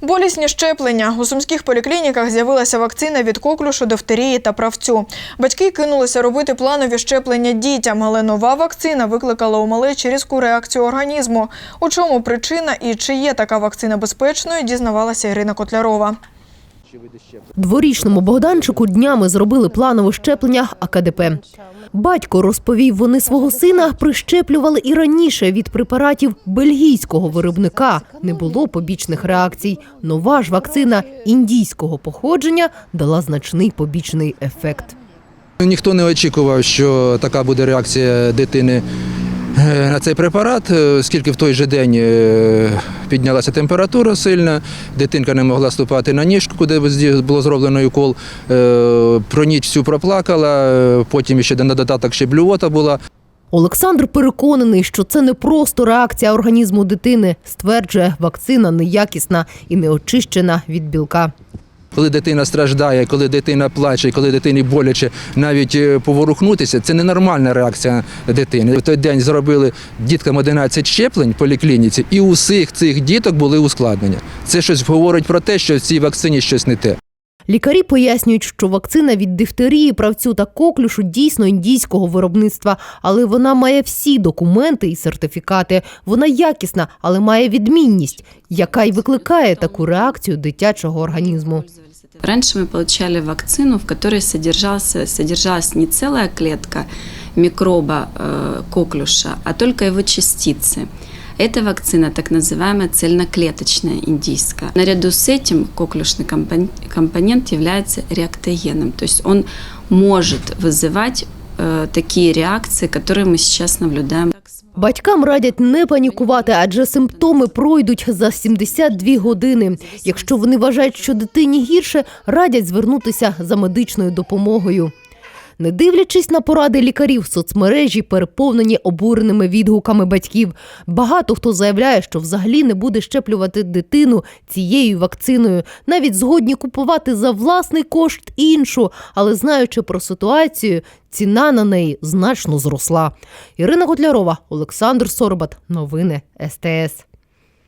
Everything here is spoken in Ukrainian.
Болісні щеплення. У сумських поліклініках з'явилася вакцина від коклюшу, дифтерії та правцю. Батьки кинулися робити планові щеплення дітям, але нова вакцина викликала у малечі різку реакцію організму. У чому причина і чи є така вакцина безпечною, дізнавалася Ірина Котлярова. Дворічному Богданчику днями зробили планове щеплення АКДП. Батько розповів, вони свого сина прищеплювали і раніше від препаратів бельгійського виробника. Не було побічних реакцій. Нова ж вакцина індійського походження дала значний побічний ефект. Ніхто не очікував, що така буде реакція дитини на цей препарат, е, оскільки в той же день е, піднялася температура сильна, дитинка не могла ступати на ніжку, куди було зроблено укол, е, про ніч всю проплакала, е, потім ще на додаток ще блювота була. Олександр переконаний, що це не просто реакція організму дитини. Стверджує, вакцина неякісна і не очищена від білка. Коли дитина страждає, коли дитина плаче, коли дитині боляче навіть е, поворухнутися, це ненормальна реакція дитини. В той день зробили діткам 11 щеплень в поліклініці, і у всіх цих діток були ускладнення. Це щось говорить про те, що в цій вакцині щось не те. Лікарі пояснюють, що вакцина від дифтерії, правцю та коклюшу дійсно індійського виробництва, але вона має всі документи і сертифікати. Вона якісна, але має відмінність, яка й викликає таку реакцію дитячого організму. Раньше мы получали вакцину, в которой содержался, содержалась не целая клетка микроба э, коклюша, а только его частицы. Эта вакцина так называемая цельноклеточная индийская. Наряду с этим коклюшный компон- компонент является реактогеном, то есть он может вызывать э, такие реакции, которые мы сейчас наблюдаем. Батькам радять не панікувати, адже симптоми пройдуть за 72 години. Якщо вони вважають, що дитині гірше, радять звернутися за медичною допомогою. Не дивлячись на поради лікарів, соцмережі переповнені обуреними відгуками батьків. Багато хто заявляє, що взагалі не буде щеплювати дитину цією вакциною. Навіть згодні купувати за власний кошт іншу, але знаючи про ситуацію, ціна на неї значно зросла. Ірина Котлярова, Олександр Сорбат. Новини СТС.